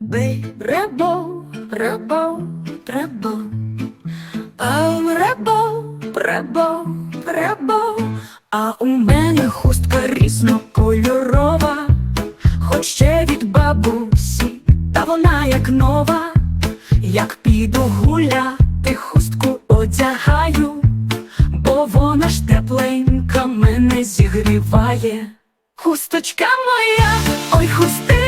Бей, ребо, ребо, Ам, ребо, ребо, ребо, а у мене хустка різнокольорова, хоч ще від бабусі, та вона як нова, як піду гуляти, хустку одягаю, бо вона ж тепленька мене зігріває. Хусточка моя, ой, хустиночка,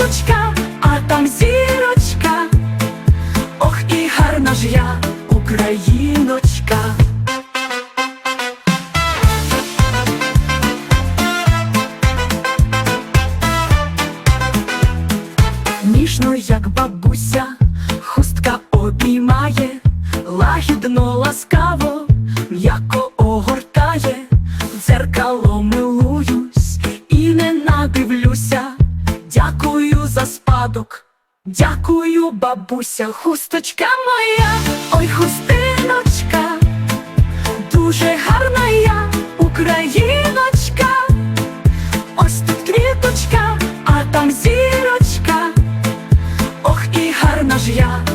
тут а там зірочка, ох і гарна ж я, україночка. Ніжно, як бабуся, хустка обіймає, лагідно, ласкаво, м'яко спадок, дякую, бабуся, хусточка моя, ой, хустиночка, дуже гарна я, україночка. Ось тут квіточка, а там зірочка. Ох, і гарна ж я.